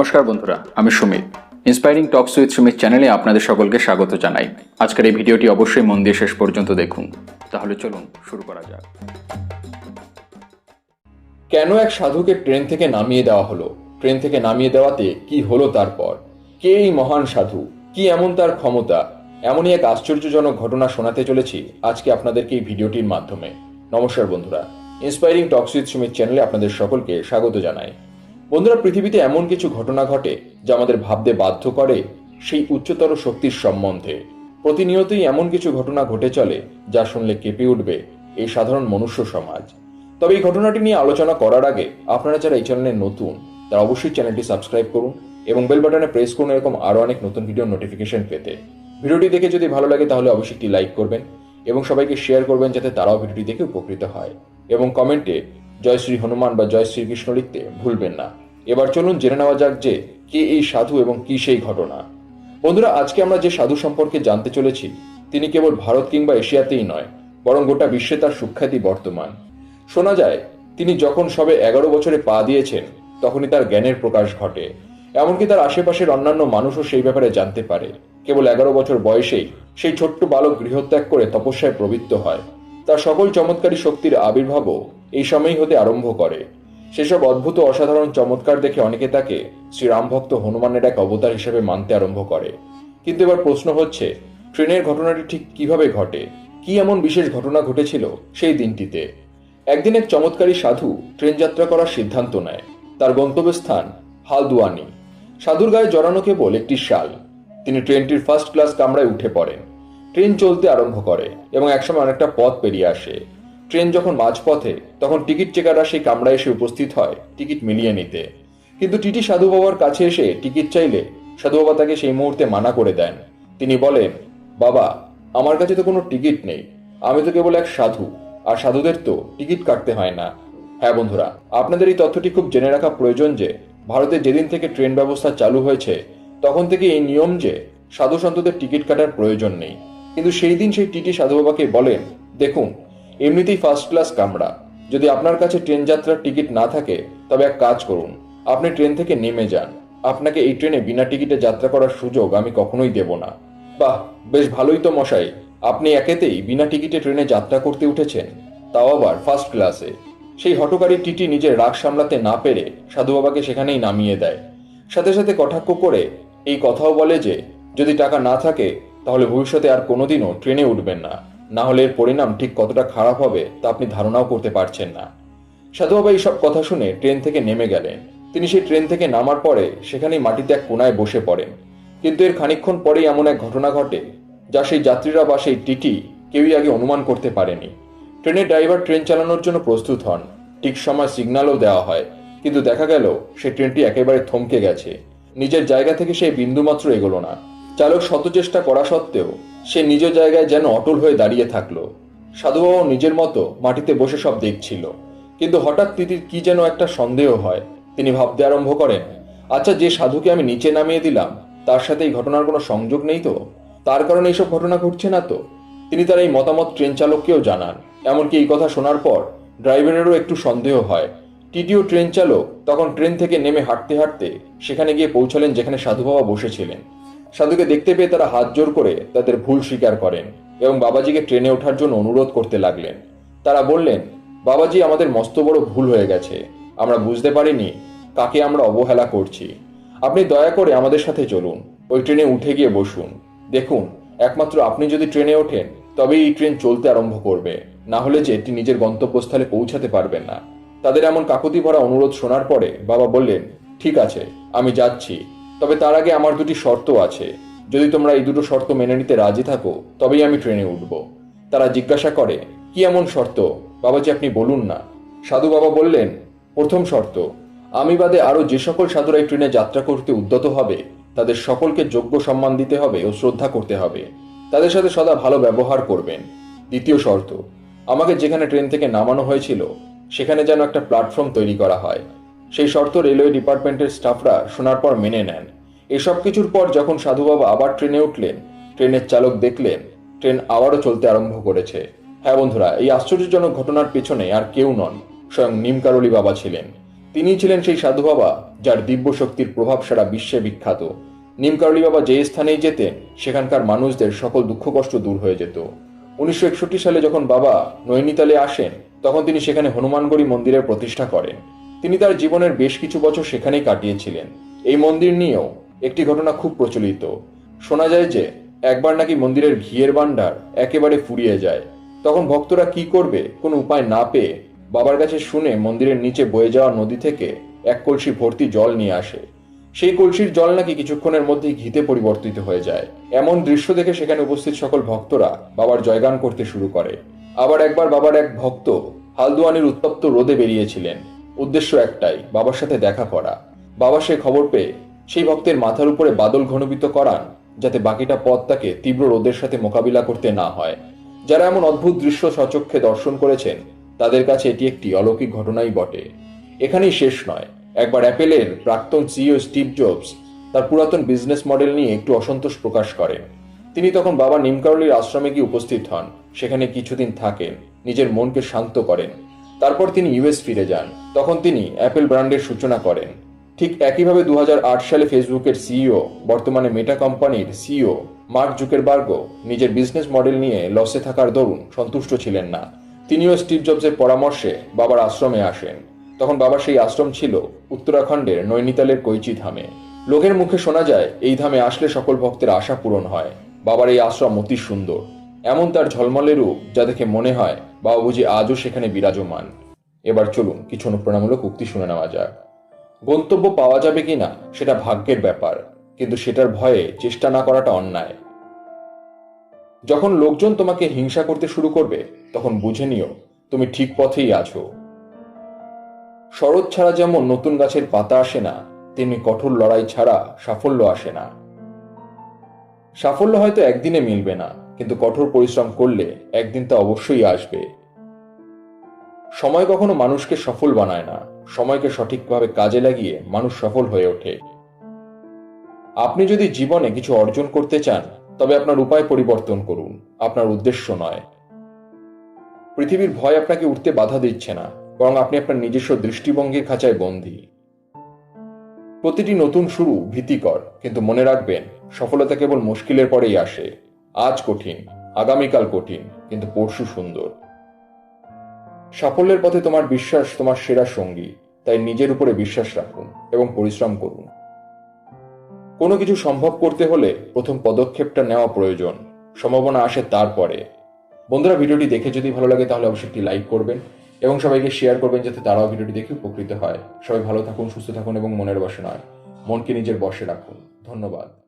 নমস্কার বন্ধুরা, আমি Sumit. Inspiring talks with Sumit চ্যানেলে আপনাদের সকলকে স্বাগত জানাই। আজকের এই ভিডিওটি অবশ্যই মন দিয়ে শেষ পর্যন্ত দেখুন। তাহলে চলুন শুরু করা যাক। কেন এক সাধুকে ট্রেন থেকে নামিয়ে দেওয়া হলো? ট্রেন থেকে নামিয়ে দেওয়াতে কি হলো তারপর? কে এই মহান সাধু? কি এমন তার ক্ষমতা? এমনই এক আশ্চর্যজনক ঘটনা শোনাতে চলেছি আজকে আপনাদেরকে এই ভিডিওটির মাধ্যমে। নমস্কার বন্ধুরা। ইন্সপায়ারিং টক্স উইথ সুমিত চ্যানেলে আপনাদের সকলকে স্বাগত জানাই। বন্ধুরা, পৃথিবীতে এমন কিছু ঘটনা ঘটে যা আমাদের ভাবতে বাধ্য করে সেই উচ্চতর শক্তির সম্বন্ধে। প্রতিনিয়তই এমন কিছু ঘটনা ঘটে চলে যা শুনলে কেঁপে উঠবে এই সাধারণ মনুষ্য সমাজ। তবে এই ঘটনাটি নিয়ে আলোচনা করার আগে আপনারা যারা এই চ্যানেলে নতুন, তারা অবশ্যই চ্যানেলটি সাবস্ক্রাইব করুন এবং বেল বাটনে প্রেস করুন এরকম আরও অনেক নতুন ভিডিও নোটিফিকেশন পেতে। ভিডিওটি দেখে যদি ভালো লাগে তাহলে অবশ্যই একটি লাইক করবেন এবং সবাইকে শেয়ার করবেন যাতে তারাও ভিডিওটি দেখে উপকৃত হয়। এবং কমেন্টে জয় শ্রী হনুমান বা জয় শ্রীকৃষ্ণ লিখতে ভুলবেন না। এবার চলুন জেনে নেওয়া যাক যে কে এই সাধু এবং কি সেই ঘটনা। বন্ধুরা, আজকে আমরা যে সাধু সম্পর্কে জানতে চলেছি, তিনি কেবল ভারত কিংবা এশিয়াতেই নয়, বরং গোটা বিশ্বে তার সুখ্যাতি বর্তমান। শোনা যায়, তিনি যখন সবে এগারো বছরে পা দিয়েছেন, তখনই তার জ্ঞানের প্রকাশ ঘটে। এমনকি তার আশেপাশের অন্যান্য মানুষও সেই ব্যাপারে জানতে পারে। কেবল এগারো বছর বয়সেই সেই ছোট্ট বালক গৃহত্যাগ করে তপস্যায় প্রবৃত্ত হয়। তার সকল চমৎকারী শক্তির আবির্ভাবও এই সময়ই হতে আরম্ভ করে। সেসব অদ্ভুত অসাধারণ চমৎকার দেখে অনেকে তাকে শ্রীরাম ভক্ত হনুমানের এক অবতার হিসেবে মানতে আরম্ভ করে। কিন্তু এবার প্রশ্ন হচ্ছে, ট্রেনের ঘটনাটি ঠিক কীভাবে ঘটে? কি এমন বিশেষ ঘটনা ঘটেছিল সেই দিনটিতে? একদিন এক চমৎকারী সাধু ট্রেন যাত্রা করার সিদ্ধান্ত নেয়। তার গন্তব্যস্থান হালদুয়ানি। সাধুর গায়ে জড়ানো কেবল একটি শাল। তিনি ট্রেনটির ফার্স্ট ক্লাস কামরায় উঠে পড়েন। ট্রেন চলতে আরম্ভ করে এবং একসময় অনেকটা পথ পেরিয়ে আসে। ট্রেন যখন মাঝপথে, তখন টিকিট চেকাররা সেই কামরায় এসে উপস্থিত হয় টিকিট মিলিয়ে নিতে। কিন্তু টিটি সাধু বাবার কাছে এসে টিকিট চাইলে সাধু বাবা তাকে সেই মুহূর্তে মানা করে দেন। তিনি বলেন, বাবা, আমার কাছে তো কোনো টিকিট নেই। আমি তো কেবল এক সাধু, আর সাধুদের তো টিকিট কাটতে হয় না। হ্যাঁ বন্ধুরা, আপনাদের এই তথ্যটি খুব জেনে রাখা প্রয়োজন যে, ভারতে যেদিন থেকে ট্রেন ব্যবস্থা চালু হয়েছে, তখন থেকে এই নিয়ম যে, সাধু সন্তদের টিকিট কাটার প্রয়োজন নেই। কিন্তু সেই দিন সেই টিটি সাধু বাবাকে বলেন দেখুন, এমনিতেই ফার্স্ট ক্লাস কামরা। যদি আপনার কাছে ট্রেন যাত্রার টিকিট না থাকে, তবে এক কাজ করুন। আপনি ট্রেন থেকে নেমে যান। আপনাকে এই ট্রেনে বিনা টিকিটে যাত্রা করার সুযোগ আমি কখনোই দেব না। বাহ, বেশ ভালোই তো মশাই। আপনি একেতেই বিনা টিকিটে ট্রেনে যাত্রা করতে উঠেছেন, তাও আবার ফার্স্ট ক্লাসে সেই হটকারী টিটি নিজের রাগ সামলাতে না পেরে সাধু বাবাকে সেখানেই নামিয়ে দেয়। সাথে সাথে কটাক্ষ করে এই কথাও বলে যে, যদি টাকা না থাকে তাহলে ভবিষ্যতে আর কোনোদিনও ট্রেনে উঠবেন না। না হলে এর পরিণাম ঠিক কতটা খারাপ হবে, তা আপনি ধারণাও করতে পারছেন না। সাধু বাবা এইসব কথা শুনে ট্রেন থেকে নেমে গেলেন। তিনি সেই ট্রেন থেকে নামার পরে সেখানেই মাটিতে এক কোনায় বসে পড়েন। কিন্তু এর খানিক্ষণ পরেই এমন এক ঘটনা ঘটে, যা সেই যাত্রীরা বা সেই টিটি কেউই আগে অনুমান করতে পারেনি। ট্রেনের ড্রাইভার ট্রেন চালানোর জন্য প্রস্তুত হন। ঠিক সময় সিগন্যালও দেওয়া হয়, কিন্তু দেখা গেল সে ট্রেনটি একেবারে থমকে গেছে। নিজের জায়গা থেকে সেই বিন্দুমাত্র এগোলো না। চালক শত চেষ্টা করা সত্ত্বেও সে নিজ জায়গায় যেন অটল হয়ে দাঁড়িয়ে থাকল। সাধুবাবু নিজের মতো মাটিতে বসে সব দেখছিল। কিন্তু হঠাৎ তিতির কি যেন একটা সন্দেহ হয়। তিনি ভাবতে আরম্ভ করেন আচ্ছা যে সাধুকে আমি নিচে নামিয়ে দিলাম, তার সাথে এই ঘটনার কোনো সংযোগ নেই তো? তার কারণে এইসব ঘটনা ঘটছে না তো? তিনি তার এই মতামত ট্রেন চালককেও জানান। এমনকি এই কথা শোনার পর ড্রাইভারেরও একটু সন্দেহ হয়। টিটিও ট্রেন চালক তখন ট্রেন থেকে নেমে হাঁটতে হাঁটতে সেখানে গিয়ে পৌঁছালেন যেখানে সাধু বাবা বসেছিলেন। সাধুকে দেখতে পেয়ে তারা হাত জোর করে তাদের ভুল স্বীকার করেন এবং বাবাজিকে ট্রেনে ওঠার জন্য অনুরোধ করতে লাগলেন। তারা বললেন, বাবাজি, আমাদের মস্ত বড় ভুল হয়ে গেছে। আমরা বুঝতে পারিনি কাকে আমরা অবহেলা করছি। আপনি দয়া করে আমাদের সাথে চলুন, ওই ট্রেনে উঠে গিয়ে বসুন। দেখুন, একমাত্র আপনি যদি ট্রেনে ওঠেন তবে এই ট্রেন চলতে আরম্ভ করবে। না হলে যে এটি নিজের গন্তব্যস্থলে পৌঁছাতে পারবেন না। তাদের এমন কাকুতি ভরা অনুরোধ শোনার পরে বাবা বললেন, ঠিক আছে, আমি যাচ্ছি। তবে তার আগে আমার দুটি শর্ত আছে। যদি তোমরা এই দুটো শর্ত মেনে নিতে রাজি থাকো, তবেই আমি ট্রেনে উঠব। তারা জিজ্ঞাসা করে, কি এমন শর্ত? বাবাজি, আপনি বলুন না। সাধু বাবা বললেন, প্রথম শর্ত, আমি বাদে আরও যে সকল সাধুরা এই ট্রেনে যাত্রা করতে উদ্যত হবে, তাদের সকলকে যোগ্য সম্মান দিতে হবে ও শ্রদ্ধা করতে হবে। তাদের সাথে সদা ভালো ব্যবহার করবেন। দ্বিতীয় শর্ত, আমাকে যেখানে ট্রেন থেকে নামানো হয়েছিল, সেখানে যেন একটা প্ল্যাটফর্ম তৈরি করা হয়। সেই শর্ত রেলওয়ে ডিপার্টমেন্টের স্টাফরা শোনার পর মেনে নেন। এসব কিছুর পর যখন সাধু বাবা আবার ট্রেনে উঠলেন, ট্রেনের চালক দেখলেন, ট্রেন আবারও চলতে আরম্ভ করেছে। হ্যাঁ বন্ধুরা, এই আশ্চর্যজনক ঘটনার পেছনে আর কেউ নন, স্বয়ং নিমকারলি বাবা ছিলেন। তিনিই ছিলেন সেই সাধু বাবা যার দিব্য শক্তির প্রভাব সারা বিশ্বে বিখ্যাত। নিমকারলি বাবা যে স্থানেই যেতেন, সেখানকার মানুষদের সকল দুঃখ কষ্ট দূর হয়ে যেত। উনিশশো একষট্টি সালে যখন বাবা নৈনিতালে আসেন, তখন তিনি সেখানে হনুমানগড়ি মন্দিরের প্রতিষ্ঠা করেন। তিনি তার জীবনের বেশ কিছু বছর সেখানেই কাটিয়েছিলেন। এই মন্দির নিয়েও একটি ঘটনা খুব প্রচলিত। শোনা যায় যে, একবার নাকি মন্দিরের ঘিয়ের ভাণ্ডার একেবারে ফুরিয়ে যায়। তখন ভক্তরা কি করবে, কোনো উপায় না পেয়ে বাবার কাছে শুনে মন্দিরের নিচে বয়ে যাওয়া নদী থেকে এক কলসি ভর্তি জল নিয়ে আসে। সেই কলসির জল নাকি কিছুক্ষণের মধ্যেই ঘিতে পরিবর্তিত হয়ে যায়। এমন দৃশ্য দেখে সেখানে উপস্থিত সকল ভক্তরা বাবার জয়গান করতে শুরু করে। আবার একবার বাবার এক ভক্ত হালদুয়ানির উত্তপ্ত রোদে বেরিয়েছিলেন। উদ্দেশ্য একটাই, বাবার সাথে দেখা করা। বাবা সে খবর পেয়ে সেই ভক্তের মাথার উপরে বাদল ঘনীভূত করান, যাতে বাকিটা পথ তাকে তীব্র রোদের সাথে মোকাবিলা করতে না হয়। যারা এমন অদ্ভুত দৃশ্য সচক্ষে দর্শন করেছেন, তাদের কাছে এটি একটি অলৌকিক ঘটনাই বটে। এখানেই শেষ নয়। একবার অ্যাপেলের প্রাক্তন সিইও স্টিভ জবস তার পুরাতন বিজনেস মডেল নিয়ে একটু অসন্তোষ প্রকাশ করেন। তিনি তখন বাবা নিমকারলির আশ্রমে গিয়ে উপস্থিত হন। সেখানে কিছুদিন থাকেন, নিজের মনকে শান্ত করেন। তারপর তিনি ইউএস ফিরে যান। তখন তিনি অ্যাপেল ব্র্যান্ডের সূচনা করেন। ঠিক একইভাবে দু হাজার আট সালে ফেসবুকের সিইও বর্তমানে মেটা কোম্পানির সিইও মার্ক জুকের জুকেরবার্গও নিজের বিজনেস মডেল নিয়ে লসে থাকার দরুন সন্তুষ্ট ছিলেন না। তিনিও স্টিভ জবসের পরামর্শে বাবার আশ্রমে আসেন। তখন বাবার সেই আশ্রম ছিল উত্তরাখণ্ডের নৈনিতালের কৈচি ধামে। লোকের মুখে শোনা যায়, এই ধামে আসলে সকল ভক্তের আশা পূরণ হয়। বাবার এই আশ্রম অতি সুন্দর। এমন তার ঝলমলে রূপ যা দেখে মনে হয়, বাবা আজও সেখানে বিরাজমান। এবার চলুন, কিছু অনুপ্রেরণামূলক উক্তি শুনে নেওয়া যাক। গন্তব্য পাওয়া যাবে কিনা, সেটা ভাগ্যের ব্যাপার, কিন্তু সেটার ভয়ে চেষ্টা না করাটা অন্যায়। যখন লোকজন তোমাকে হিংসা করতে শুরু করবে, তখন বুঝে নিও, তুমি ঠিক পথেই আছো। শরৎ ছাড়া যেমন নতুন গাছের পাতা আসে না, তেমনি কঠোর লড়াই ছাড়া সাফল্য আসে না। সাফল্য হয়তো একদিনে মিলবে না কিন্তু কঠোর পরিশ্রম করলে একদিন তা অবশ্যই আসবে। সময় কখনো মানুষকে সফল বানায় না। সময়কে সঠিকভাবে কাজে লাগিয়ে মানুষ সফল হয়ে ওঠে। আপনি যদি জীবনে কিছু অর্জন করতে চান, তবে আপনার উপায় পরিবর্তন করুন। আপনার উদ্দেশ্য নয়। পৃথিবীর ভয় আপনাকে উঠতে বাধা দিচ্ছে না, বরং আপনি আপনার নিজস্ব দৃষ্টিভঙ্গির খাঁচায় বন্দী। প্রতিটি নতুন শুরু ভীতিকর, কিন্তু মনে রাখবেন, সফলতা কেবল মুশকিলের পরেই আসে। আজ কঠিন, আগামীকাল কঠিন, কিন্তু পরশু সুন্দর। সাফল্যের পথে তোমার বিশ্বাস, তোমার সেরা সঙ্গী, তাই নিজের উপরে বিশ্বাস রাখুন এবং পরিশ্রম করুন। কোনো কিছু সম্ভব করতে হলে প্রথম পদক্ষেপটা নেওয়া প্রয়োজন, সম্ভাবনা আসে তারপরে। বন্ধুরা, ভিডিওটি দেখে যদি ভালো লাগে তাহলে অবশ্যই একটি লাইক করবেন এবং সবাইকে শেয়ার করবেন যাতে তারাও ভিডিওটি দেখে উপকৃত হয়। সবাই ভালো থাকুন, সুস্থ থাকুন এবং মনের বসে নয়, মনকে নিজের বশে রাখুন। ধন্যবাদ।